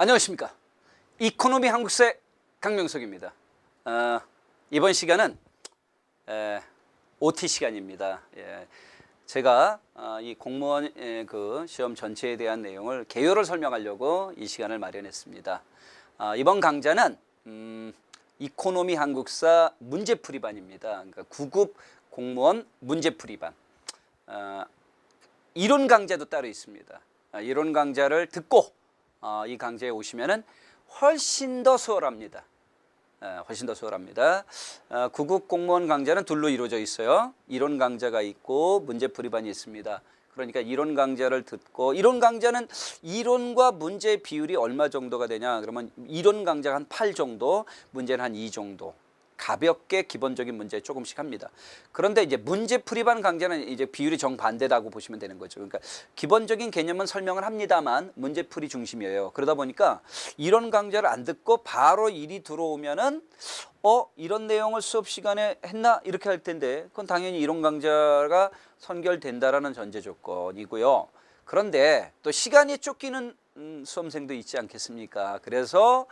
안녕하십니까. 이코노미 한국세 강명석입니다. 어, 이번 시간은 에, OT 시간입니다. 예, 제가 어, 이 공무원 예, 그 시험 전체에 대한 내용을 개요를 설명하려고 이 시간을 마련했습니다. 어, 이번 강좌는 음, 이코노미 한국사 문제풀이반입니다. 그러니까 9급 공무원 문제풀이반. 어, 이론 강좌도 따로 있습니다. 아, 이론 강좌를 듣고 어, 이 강좌에 오시면은 훨씬 더 수월합니다. 어, 훨씬 더 수월합니다. 어, 구급 공무원 강좌는 둘로 이루어져 있어요. 이론 강좌가 있고 문제풀이반이 있습니다. 그러니까 이론 강좌를 듣고 이론 강좌는 이론과 문제 비율이 얼마 정도가 되냐? 그러면 이론 강좌가 한 8 정도, 문제는 한 2 정도. 가볍게 기본적인 문제 조금씩 합니다. 그런데 이제 문제 풀이반 강좌는 이제 비율이 정반대다고 보시면 되는 거죠. 그러니까 기본적인 개념은 설명을 합니다만 문제 풀이 중심이에요. 그러다 보니까 이런 강좌를 안 듣고 바로 일이 들어오면은 어 이런 내용을 수업 시간에 했나 이렇게 할 텐데 그건 당연히 이론 강좌가 선결된다라는 전제 조건이고요. 그런데 또 시간이 쫓기는 음, 수험생도 있지 않겠습니까? 그래서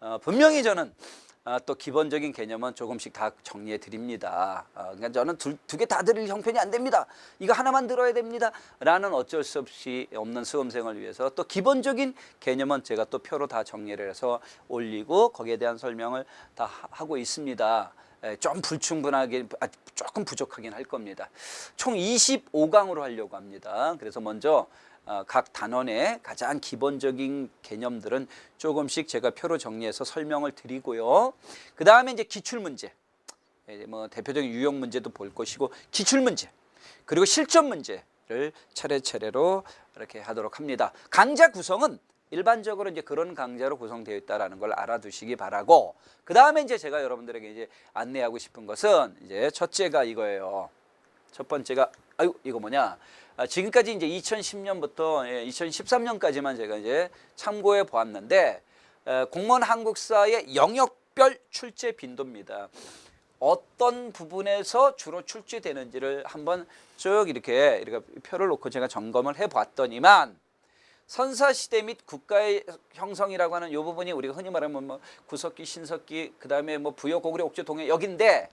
어, 분명히 저는 아, 또 기본적인 개념은 조금씩 다 정리해 드립니다. 아, 그러니까 저는 두 개다 들을 형편이 안 됩니다. 이거 하나만 들어야 됩니다. 라는 어쩔 수 없이 없는 수험생을 위해서 또 기본적인 개념은 제가 또 표로 다 정리를 해서 올리고 거기에 대한 설명을 다 하- 하고 있습니다. 에, 좀 불충분하게 아, 조금 부족하긴 할 겁니다. 총 25강으로 하려고 합니다. 그래서 먼저 어, 각 단원의 가장 기본적인 개념들은 조금씩 제가 표로 정리해서 설명을 드리고요. 그 다음에 이제 기출 문제, 예, 뭐 대표적인 유형 문제도 볼 것이고 기출 문제, 그리고 실전 문제를 차례차례로 이렇게 하도록 합니다. 강좌 구성은 일반적으로 이제 그런 강좌로 구성되어 있다라는 걸 알아두시기 바라고 그 다음에 이제 제가 여러분들에게 이제 안내하고 싶은 것은 이제 첫째가 이거예요. 첫 번째가 아유 이거 뭐냐 아, 지금까지 이제 2010년부터 2013년까지만 제가 이제 참고해 보았는데 에, 공무원 한국사의 영역별 출제 빈도입니다. 어떤 부분에서 주로 출제되는지를 한번 쭉 이렇게 이렇게 표를 놓고 제가 점검을 해 봤더니만 선사 시대 및 국가의 형성이라고 하는 이 부분이 우리가 흔히 말하면 뭐 구석기, 신석기, 그 다음에 뭐 부여, 고구려, 옥조, 동해 여기인데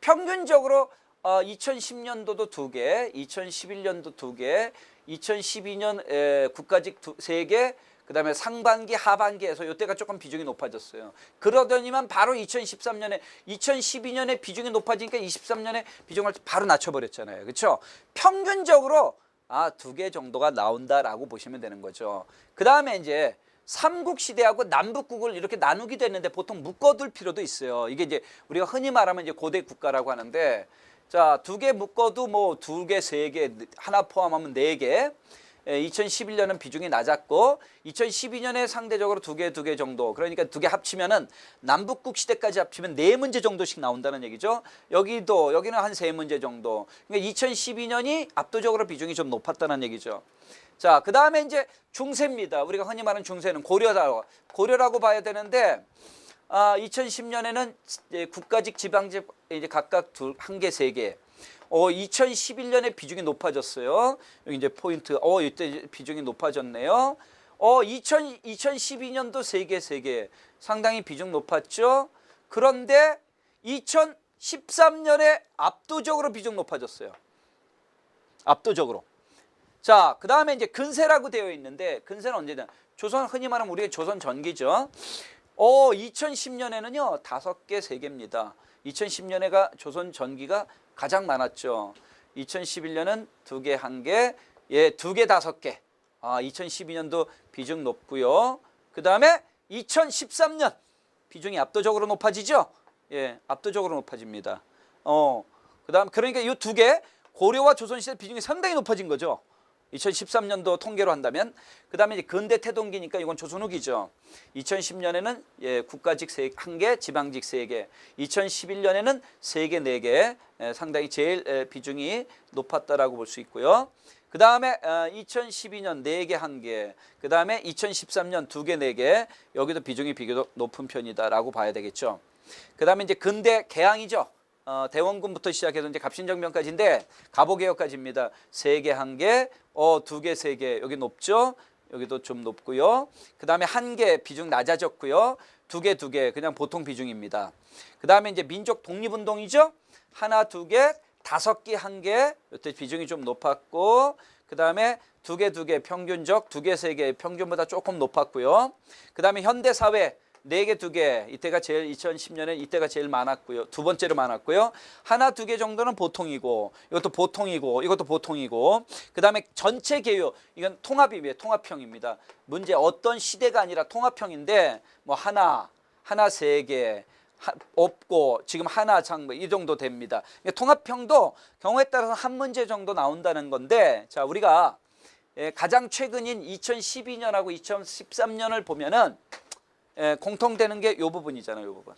평균적으로 어, 2010년도도 두 개, 2011년도 두 개, 2012년 에, 국가직 두, 세 개, 그 다음에 상반기, 하반기에서 이때가 조금 비중이 높아졌어요. 그러더니만 바로 2013년에 2012년에 비중이 높아지니까 23년에 비중을 바로 낮춰버렸잖아요. 그렇죠? 평균적으로 아 두 개 정도가 나온다라고 보시면 되는 거죠. 그 다음에 이제 삼국 시대하고 남북국을 이렇게 나누기도 했는데 보통 묶어둘 필요도 있어요. 이게 이제 우리가 흔히 말하면 이제 고대 국가라고 하는데 자 두 개 묶어도 뭐 두 개, 세 개, 하나 포함하면 네 개. 2011년은 비중이 낮았고 2012년에 상대적으로 두 개 두 개 정도 그러니까 두 개 합치면은 남북국 시대까지 합치면 네 문제 정도씩 나온다는 얘기죠. 여기도 여기는 한 세 문제 정도. 그러니까 2012년이 압도적으로 비중이 좀 높았다는 얘기죠. 자, 그 다음에 이제 중세입니다. 우리가 흔히 말하는 중세는 고려라고 고려라고 봐야 되는데 아, 2010년에는 국가직, 지방직 이제 각각 둘, 한 개, 세 개. 어, 2011년에 비중이 높아졌어요. 여기 이제 포인트. 어, 이때 비중이 높아졌네요. 어, 2000, 2012년도 세 개, 세 개. 상당히 비중 높았죠. 그런데 2013년에 압도적으로 비중 높아졌어요. 압도적으로. 자, 그 다음에 이제 근세라고 되어 있는데 근세는 언제냐? 조선 흔히 말하면 우리의 조선 전기죠. 어, 2010년에는요 다섯 개, 세 개입니다. 2010년에가 조선 전기가 가장 많았죠. 2011년은 두 개, 한 개, 예, 두 개, 다섯 개. 아, 2012년도 비중 높고요. 그 다음에 2013년 비중이 압도적으로 높아지죠. 예, 압도적으로 높아집니다. 어, 그 다음 그러니까 이 두 개 고려와 조선시대 비중이 상당히 높아진 거죠. 2013년도 통계로 한다면 그 다음에 이제 근대 태동기니까 이건 조선 후기죠. 2010년에는 예, 국가직 세, 한 개, 지방직 세 개. 2011년에는 세 개, 네 개. 예, 상당히 제일 에, 비중이 높았다라고 볼 수 있고요. 그 다음에 어, 2012년 네 개, 한 개. 그 다음에 2013년 두 개, 네 개. 여기도 비중이 비교적 높은 편이다라고 봐야 되겠죠. 그 다음에 이제 근대 개항이죠. 어, 대원군부터 시작해서 이제 갑신정변까지인데 갑오개혁까지입니다. 세 개, 한 개, 어, 두 개, 세 개 여기 높죠. 여기도 좀 높고요. 그 다음에 한 개 비중 낮아졌고요. 두 개, 두 개 그냥 보통 비중입니다. 그 다음에 이제 민족 독립운동이죠. 하나, 두 개, 다섯 개, 한 개. 이때 비중이 좀 높았고 그 다음에 두 개, 두 개 평균적, 두 개, 세 개 평균보다 조금 높았고요. 그 다음에 현대사회 네 개, 두 개. 이때가 제일 2010년에 이때가 제일 많았고요. 두 번째로 많았고요. 하나, 두 개 정도는 보통이고 이것도 보통이고 이것도 보통이고 그다음에 전체 개요. 이건 통합이에요. 통합형입니다. 문제 어떤 시대가 아니라 통합형인데 뭐 하나, 하나 세 개. 하- 없고 지금 하나 장뭐 이 정도 됩니다. 이게 통합형도 경우에 따라서 한 문제 정도 나온다는 건데 자 우리가 예, 가장 최근인 2012년하고 2013년을 보면은 예, 공통되는 게 요 부분이잖아요. 요 부분.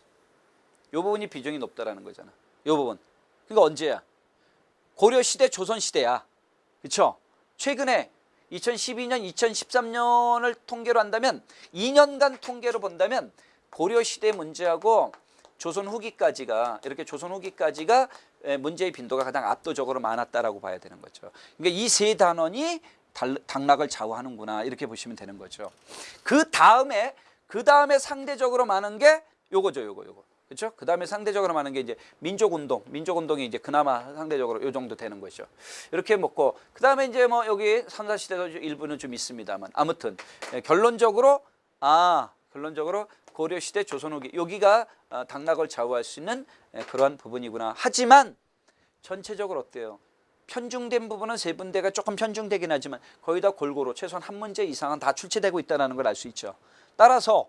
요 부분이 비중이 높다라는 거잖아. 요 부분. 그러니까 언제야? 고려 시대, 조선 시대야. 그렇죠? 최근에 2012년, 2013년을 통계로 한다면 2년간 통계로 본다면 고려 시대 문제하고 조선 후기까지가 이렇게 조선 후기까지가 에, 문제의 빈도가 가장 압도적으로 많았다라고 봐야 되는 거죠. 그러니까 이 세 단원이 달- 당락을 좌우하는구나 이렇게 보시면 되는 거죠. 그 다음에 그 다음에 상대적으로 많은 게 요거죠, 요거, 요거. 그렇죠? 그 다음에 상대적으로 많은 게 이제 민족운동, 민족운동이 이제 그나마 상대적으로 요 정도 되는 것이죠. 이렇게 먹고 그 다음에 이제 뭐 여기 선사시대도 일부는 좀 있습니다만 아무튼 예, 결론적으로 아 결론적으로 고려시대 조선 후기 여기가 어, 당락을 좌우할 수 있는 예, 그러한 부분이구나. 하지만 전체적으로 어때요? 편중된 부분은 세 군데가 조금 편중되긴 하지만 거의 다 골고루 최소한 한 문제 이상은 다 출제되고 있다는 걸 알 수 있죠. 따라서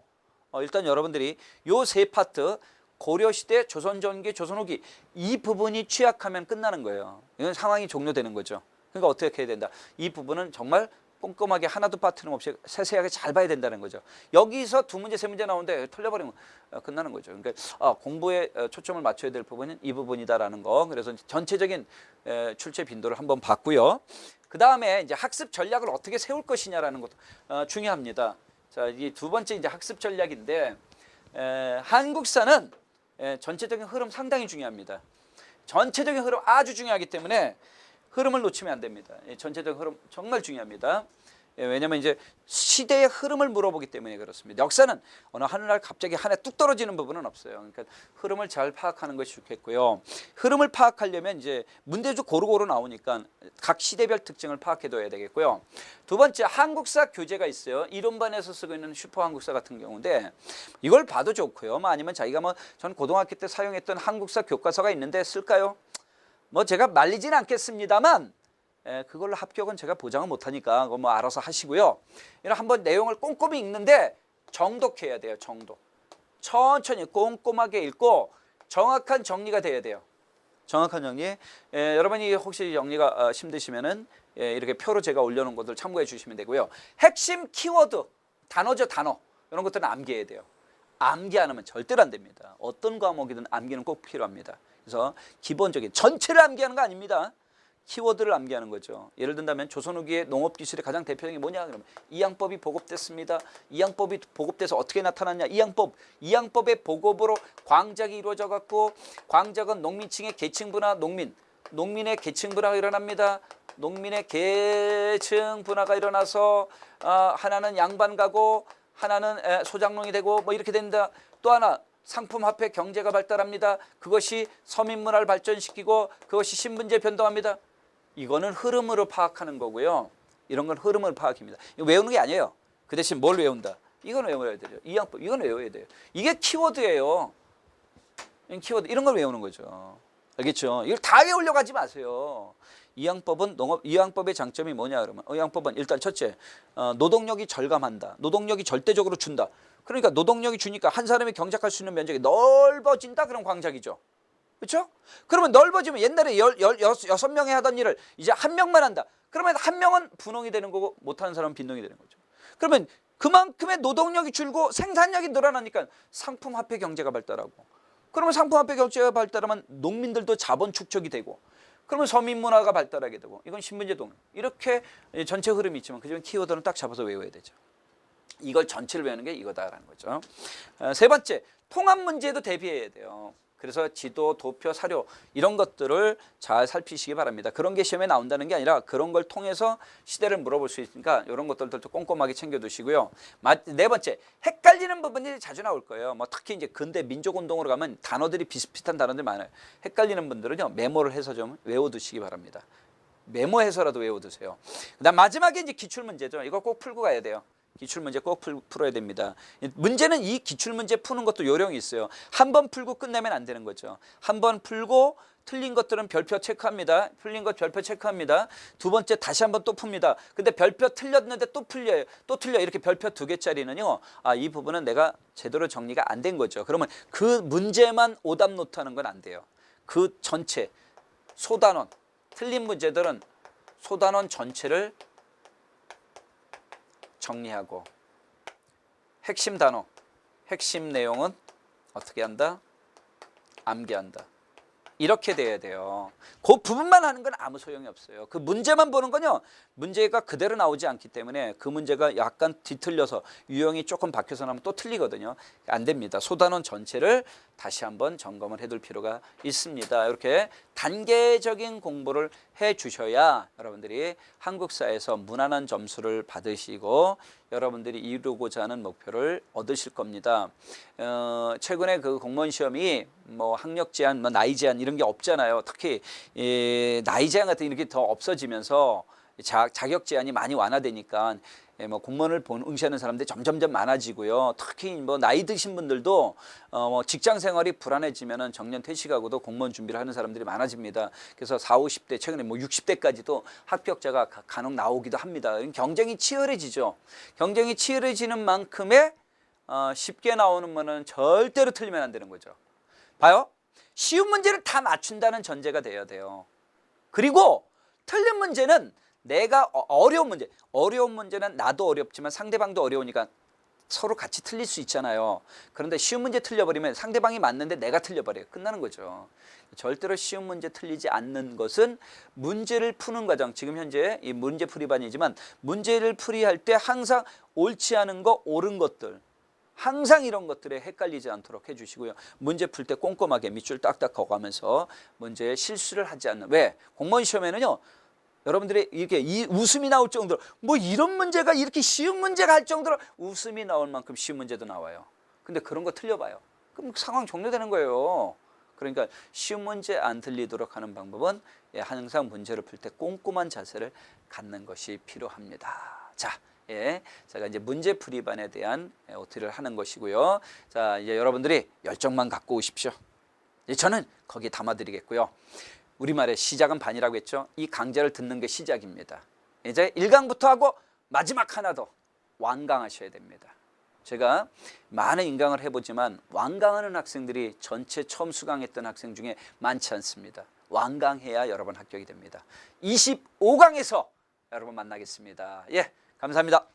어, 일단 여러분들이 요 세 파트 고려시대, 조선전기, 조선후기 이 부분이 취약하면 끝나는 거예요. 이건 상황이 종료되는 거죠. 그러니까 어떻게 해야 된다. 이 부분은 정말 꼼꼼하게 하나도 빠트림 없이 세세하게 잘 봐야 된다는 거죠. 여기서 두 문제 세 문제 나오는데 틀려버리면 어, 끝나는 거죠. 그러니까 아, 공부에 어, 초점을 맞춰야 될 부분은 이 부분이다라는 거. 그래서 전체적인 에, 출제 빈도를 한번 봤고요. 그 다음에 이제 학습 전략을 어떻게 세울 것이냐라는 것도 어, 중요합니다. 자, 이 두 번째 이제 학습 전략인데 에, 한국사는 에, 전체적인 흐름 상당히 중요합니다. 전체적인 흐름 아주 중요하기 때문에 흐름을 놓치면 안 됩니다. 예, 전체적 흐름 정말 중요합니다. 예, 왜냐하면 이제 시대의 흐름을 물어보기 때문에 그렇습니다. 역사는 어느 하늘날 갑자기 한해뚝 떨어지는 부분은 없어요. 그러니까 흐름을 잘 파악하는 것이 좋겠고요. 흐름을 파악하려면 이제 문제도 고루고루 나오니까 각 시대별 특징을 파악해둬야 되겠고요. 두 번째 한국사 교재가 있어요. 이론반에서 쓰고 있는 슈퍼 한국사 같은 경우인데 이걸 봐도 좋고요. 뭐 아니면 자기가 뭐 전 고등학교 때 사용했던 한국사 교과서가 있는데 쓸까요? 뭐 제가 말리진 않겠습니다만 에, 그걸로 합격은 제가 보장을 못하니까 뭐 알아서 하시고요. 이런 한번 내용을 꼼꼼히 읽는데 정독해야 돼요. 정독. 천천히 꼼꼼하게 읽고 정확한 정리가 돼야 돼요. 정확한 정리. 에, 여러분이 혹시 정리가 어, 힘드시면은 예, 이렇게 표로 제가 올려놓은 것들 참고해 주시면 되고요. 핵심 키워드 단어죠 단어 이런 것들은 암기해야 돼요. 암기 안 하면 절대로 안 됩니다. 어떤 과목이든 암기는 꼭 필요합니다. 그래서 기본적인 전체를 암기하는 거 아닙니다. 키워드를 암기하는 거죠. 예를 든다면 조선 후기의 농업 기술의 가장 대표적인 게 뭐냐 그러면 이양법이 보급됐습니다. 이양법이 보급돼서 어떻게 나타났냐? 이양법, 이양법의 보급으로 광작이 이루어져 갖고 광작은 농민층의 계층 분화, 농민, 농민의 계층 분화가 일어납니다. 농민의 계층 분화가 일어나서 아, 하나는 양반 가고 하나는 에, 소장농이 되고 뭐 이렇게 된다. 또 하나 상품 화폐 경제가 발달합니다. 그것이 서민 문화를 발전시키고 그것이 신분제 변동합니다. 이거는 흐름으로 파악하는 거고요. 이런 건 흐름을 파악입니다. 외우는 게 아니에요. 그 대신 뭘 외운다? 이건 외워야 되죠. 이양법 이건 외워야 돼요. 이게 키워드예요. 이 키워드 이런 걸 외우는 거죠. 알겠죠? 이걸 다 외우려고 하지 마세요. 이양법은 농업 이양법의 장점이 뭐냐 그러면 어, 이양법은 일단 첫째 어, 노동력이 절감한다. 노동력이 절대적으로 준다. 그러니까 노동력이 주니까 한 사람이 경작할 수 있는 면적이 넓어진다. 그럼 광작이죠. 그렇죠? 그러면 넓어지면 옛날에 열, 열, 여섯, 명이 하던 일을 이제 한 명만 한다. 그러면 한 명은 분홍이 되는 거고 못하는 사람은 빈농이 되는 거죠. 그러면 그만큼의 노동력이 줄고 생산력이 늘어나니까 상품 화폐 경제가 발달하고 그러면 상품 화폐 경제가 발달하면 농민들도 자본 축적이 되고 그러면 서민 문화가 발달하게 되고 이건 신분제 동 이렇게 전체 흐름이 있지만 그중 키워드는 딱 잡아서 외워야 되죠. 이걸 전체를 외우는 게 이거다라는 거죠. 어, 세 번째 통합 문제도 대비해야 돼요. 그래서 지도, 도표, 사료 이런 것들을 잘 살피시기 바랍니다. 그런 게 시험에 나온다는 게 아니라 그런 걸 통해서 시대를 물어볼 수 있으니까 이런 것들도 꼼꼼하게 챙겨두시고요. 마- 네 번째, 헷갈리는 부분이 자주 나올 거예요. 뭐 특히 이제 근대 민족운동으로 가면 단어들이 비슷비슷한 단어들이 많아요. 헷갈리는 분들은요 메모를 해서 좀 외워두시기 바랍니다. 메모해서라도 외워두세요. 그다음 마지막에 이제 기출 문제죠. 이거 꼭 풀고 가야 돼요. 기출 문제 꼭 풀, 풀어야 됩니다. 문제는 이 기출 문제 푸는 것도 요령이 있어요. 한 번 풀고 끝내면 안 되는 거죠. 한 번 풀고 틀린 것들은 별표 체크합니다. 풀린 것 별표 체크합니다. 두 번째 다시 한번 또 풉니다. 근데 별표 틀렸는데 또 풀려요. 또 틀려. 이렇게 별표 두 개짜리는요. 아, 이 부분은 내가 제대로 정리가 안 된 거죠. 그러면 그 문제만 오답 노트하는 건 안 돼요. 그 전체 소단원 틀린 문제들은 소단원 전체를 정리하고 핵심 단어, 핵심 내용은 어떻게 한다? 암기한다. 이렇게 돼야 돼요. 그 부분만 하는 건 아무 소용이 없어요. 그 문제만 보는 건요. 문제가 그대로 나오지 않기 때문에 그 문제가 약간 뒤틀려서 유형이 조금 바뀌어서 나면 또 틀리거든요. 안 됩니다. 소단원 전체를 다시 한번 점검을 해둘 필요가 있습니다. 이렇게 단계적인 공부를 해 주셔야 여러분들이 한국사에서 무난한 점수를 받으시고 여러분들이 이루고자 하는 목표를 얻으실 겁니다. 어, 최근에 그 공무원 시험이 뭐 학력 제한, 뭐 나이 제한 이런 게 없잖아요. 특히 이 나이 제한 같은 이렇게 더 없어지면서 자, 자격 제한이 많이 완화되니까 예, 뭐 공무원을 본 응시하는 사람들이 점점점 많아지고요. 특히 뭐 나이 드신 분들도 어, 뭐 직장 생활이 불안해지면은 정년 퇴직하고도 공무원 준비를 하는 사람들이 많아집니다. 그래서 4, 50대 최근에 뭐 60대까지도 합격자가 가- 간혹 나오기도 합니다. 경쟁이 치열해지죠. 경쟁이 치열해지는 만큼의 어, 쉽게 나오는 거는 절대로 틀리면 안 되는 거죠. 봐요. 쉬운 문제를 다 맞춘다는 전제가 돼야 돼요. 그리고 틀린 문제는 내가 어- 어려운 문제, 어려운 문제는 나도 어렵지만 상대방도 어려우니까 서로 같이 틀릴 수 있잖아요. 그런데 쉬운 문제 틀려버리면 상대방이 맞는데 내가 틀려버려요. 끝나는 거죠. 절대로 쉬운 문제 틀리지 않는 것은 문제를 푸는 과정. 지금 현재 이 문제 풀이반이지만 문제를 풀이할 때 항상 옳지 않은 거, 옳은 것들. 항상 이런 것들에 헷갈리지 않도록 해주시고요. 문제 풀 때 꼼꼼하게 밑줄 딱딱 거가면서 문제에 실수를 하지 않는. 왜? 공무원 시험에는요. 여러분들이 이렇게 이 웃음이 나올 정도로 뭐 이런 문제가 이렇게 쉬운 문제가 할 정도로 웃음이 나올 만큼 쉬운 문제도 나와요. 근데 그런 거 틀려봐요. 그럼 상황 종료되는 거예요. 그러니까 쉬운 문제 안 틀리도록 하는 방법은 예, 항상 문제를 풀 때 꼼꼼한 자세를 갖는 것이 필요합니다. 자, 예, 제가 이제 문제 풀이반에 대한 예, OT를 하는 것이고요. 자, 이제 여러분들이 열정만 갖고 오십시오. 예, 저는 거기에 담아드리겠고요. 우리말의 시작은 반이라고 했죠. 이 강좌를 듣는 게 시작입니다. 이제 1강부터 하고 마지막 하나 더 완강하셔야 됩니다. 제가 많은 인강을 해보지만 완강하는 학생들이 전체 처음 수강했던 학생 중에 많지 않습니다. 완강해야 여러분 합격이 됩니다. 25강에서 여러분 만나겠습니다. 예, 감사합니다.